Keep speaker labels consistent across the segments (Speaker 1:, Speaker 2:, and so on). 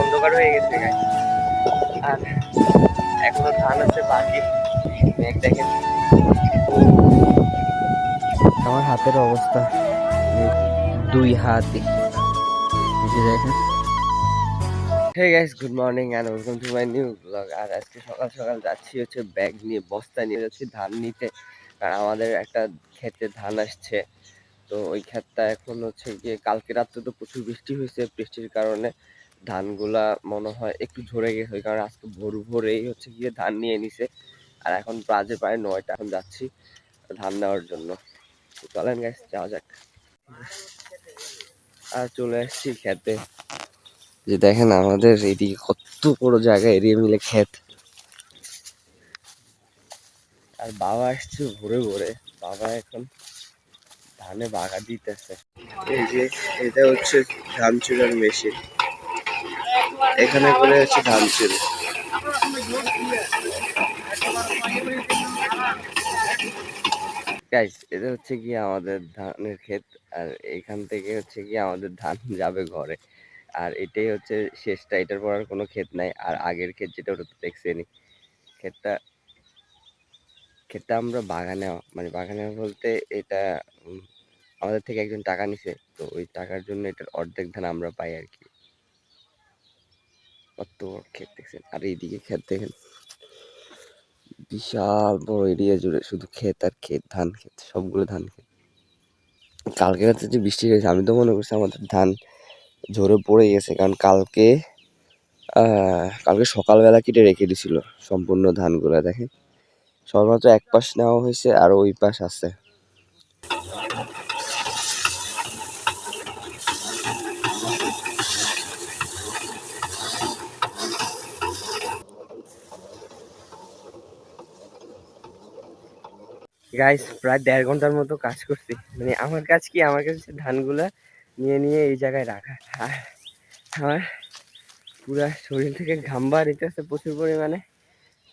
Speaker 1: অন্ধকার হয়ে গেছে। guys। আর এখনও ধান আছে বাকি মেঘ দেখেন। আমার হাতের অবস্থা দুই হাতে দেখেন। Hey guys good morning and welcome to my new blog আর আজকে সকাল সকাল যাচ্ছি হচ্ছে ব্যাগ নিয়ে বস্তা নিয়ে যাচ্ছি ধান নিতে। আর আমাদের একটা ক্ষেতে ধান আসছে। তো ওই ক্ষেতটা এখন হচ্ছে গিয়ে কালকে রাত্রে তো প্রচুর বৃষ্টি হয়েছে বৃষ্টির কারণে। ধানগুলা মনে হয় একটু ঝরে গেছে কারণে আজকে ভোর ভোরেই হচ্ছে গিয়ে ধান নিয়ে নিছে। আর এখন বাজে প্রায় নয়টা, এখন যাচ্ছি ধান নেওয়ার জন্য। চলেন গাইস যাওয়া যাক। আর চলে এসেছি খেতে। যে দেখেন আমাদের এইদিকে কত বড় জায়গা, এরিয়া মিলে ক্ষেত আর বাবা আসছে ভোরে ভোরে। বাবা এখন ধানে বাগা দিতেছে। এই যে, এটা হচ্ছে ধান চুলার মেশিন। এখানে করে হচ্ছে ধান গাইস এটা হচ্ছে কি আমাদের ধানের ক্ষেত, আর এখান থেকে হচ্ছে কি আমাদের ধান যাবে ঘরে। আর এটাই হচ্ছে শেষটা, এটার পর আর কোনো ক্ষেত নাই। আর আগের ক্ষেত যেটা ওটা তো দেখছেনি ক্ষেতটা ক্ষেতটা আমরা বাগানে মানে বাগানে বলতে এটা আমাদের থেকে একজন টাকা নিছে। তো ওই টাকার জন্য এটার অর্ধেক ধান আমরা পাই আর কি। কত ক্ষেত দেখছেন আর এইদিকে ক্ষেত দেখেন, বিশাল বড় এরিয়া জুড়ে শুধু ক্ষেত আর ক্ষেত, ধান ক্ষেত, সবগুলো ধান ক্ষেত। কালকে রাতে যে বৃষ্টি হয়েছে, আমি তো মনে করছি আমাদের ধান ঝরে পড়ে গেছে, কারণ কালকে কালকে সকালবেলা কেটে রেখে দিছিল সম্পূর্ণ ধানগুলা, দেখেন। সর্বমাত্র এক পাশ নেওয়া হয়েছে আর ওই পাশ আছে। গাইস প্রায় দেড় ঘণ্টার মতো কাজ করছি। মানে আমার কাজ কি? আমার কাছে ধানগুলা নিয়ে নিয়ে এই জায়গায় রাখা। আর আমার পুরা শরীর থেকে ঘাম আছে প্রচুর পরিমাণে।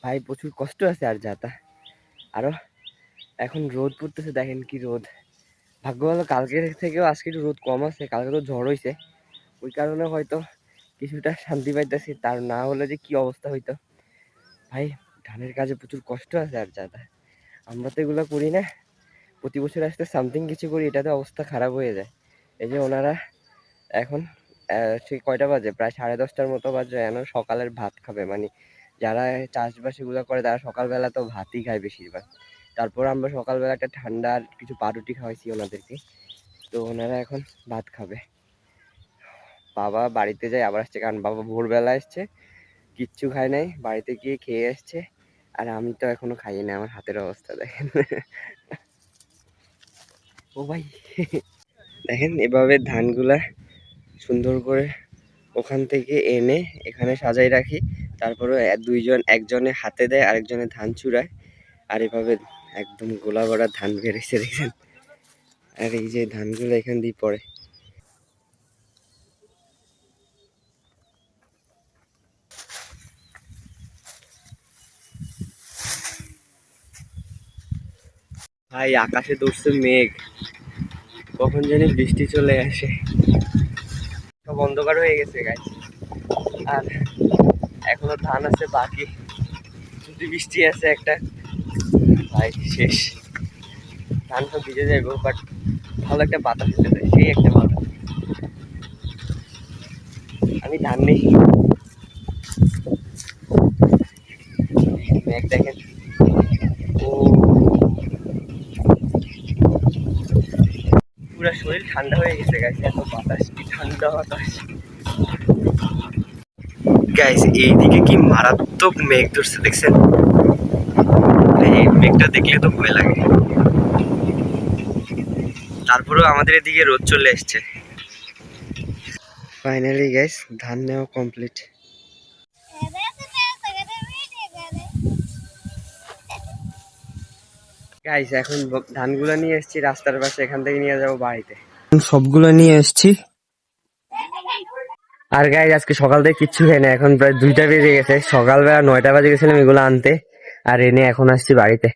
Speaker 1: ভাই, প্রচুর কষ্ট আছে আর যাতা। আরও এখন রোদ পড়তেছে, দেখেন কি রোদ। ভাগ্য ভালো, কালকে থেকেও আজকে একটু রোদ কম আছে, কালকে তো ঝড় হয়েছে ওই কারণে হয়তো কিছুটা শান্তি পাইতেছি, তার না হলে যে কি অবস্থা হইতো। ভাই, ধানের কাজে প্রচুর কষ্ট আছে আর যাতা। আমরা তো এগুলো করি না। প্রতি বছর আসতে সামথিং কিছু করি, এটাতে অবস্থা খারাপ হয়ে যায়। এই যে ওনারা এখন সেই কয়টা বাজে? প্রায় সাড়ে দশটার মতো বাজে। এখন সকালের ভাত খাবে। মানে যারা চাষবাস এগুলো করে, তারা সকালবেলা তো ভাতই খায় বেশিরভাগ। তারপর আমরা সকালবেলা একটা ঠান্ডা আর কিছু পাউরুটি খাওয়াইছি ওনাদেরকে। তো ওনারা এখন ভাত খাবে। বাবা বাড়িতে যায়, আবার আসছে। কারণ বাবা ভোরবেলা এসছে, কিচ্ছু খায় নাই। বাড়িতে গিয়ে খেয়ে আসছে। আর আমি তো এখনও খাইনি না আমার হাতের অবস্থা দেখেন। ও ভাই। দেখেন এভাবে ধানগুলা সুন্দর করে ওখান থেকে এনে এখানে সাজাই রাখি তারপরে দুইজন, একজনে হাতে দেয়, আরেকজনে ধান চুড়ায় আর এভাবে একদম গোলা গড়া ধান বেড়েছে, দেখেন। আর এই যে ধানগুলো এখান দিয়ে পড়ে। ভাই, আকাশে দৌড়ছে মেঘ। কখন জানি বৃষ্টি চলে আসে। সব অন্ধকার হয়ে গেছে গাছ আর এখনও ধান আছে, বাকি যদি বৃষ্টি আছে একটা। ভাই, শেষ। ধান সব ভিজে যাইব বাট ভালো একটা বাতাস যায় সেই একটা বাতাস। আমি ধান নেই মেঘ দেখেন ও পুরো শরীর ঠান্ডা হয়ে গেছে গাইস এত বাতাস, কি ঠান্ডা বাতাস। গাইস এইদিকে কি মারাত্মক মেঘ ধরছে, দেখছেন? এই মেঘটা দেখলে তো ভয় লাগে। তারপরেও আমাদের এদিকে রোদ চলে এসছে। ফাইনালি গাইস ধান নেওয়া কমপ্লিট গাইস এখন ধানগুলো নিয়ে এসেছি রাস্তার পাশে এখান থেকে নিয়ে যাব বাড়িতে। সবগুলো নিয়ে এসেছি। আর গাইজ আজকে সকাল থেকে কিচ্ছু খাই না এখন প্রায় দুইটা বেজে গেছে। সকালবেলা নয়টা বাজে গেছিলাম এগুলো আনতে আর এনে এখন আসছি বাড়িতে।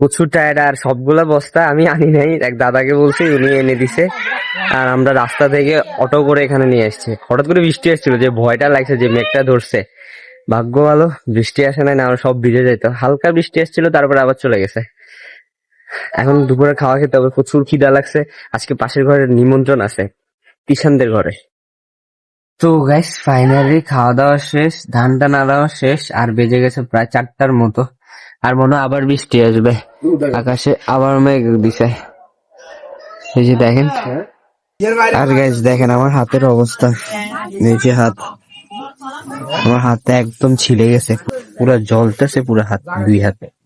Speaker 1: প্রচুর টায়ার্ড আর সবগুলা বস্তা আমি আনি নাই এক দাদাকে বলছি উনি এনে দিছে। আর আমরা রাস্তা থেকে অটো করে এখানে নিয়ে এসেছি। হঠাৎ করে বৃষ্টি এসেছিল যে ভয়টা লাগছে যে মেঘটা ধরছে। ভাগ্য ভালো বৃষ্টি আসে না আমরা সব ভিজে যেত হালকা বৃষ্টি এসেছিল তারপরে আবার চলে গেছে। এখন দুপুরে খাওয়া খেতে হবে প্রচুর খিদা লাগছে। আজকে পাশের ঘরে নিমন্ত্রণ আছে কিষানদের ঘরে। তো গাইস ফাইনালি খাওয়া দাওয়া শেষ ধান টান দেওয়া শেষ আর বেজে গেছে প্রায় চারটার মতো। আর মনে আবার বৃষ্টি আসবে। আকাশে আবার মেঘ দিছে। এই যে দেখেন। আর গাইস দেখেন আমার হাতের অবস্থা। নিচে হাত। আমার হাতে একদম ছিলে গেছে। পুরো জ্বলতেছে পুরো হাত দুই হাতে।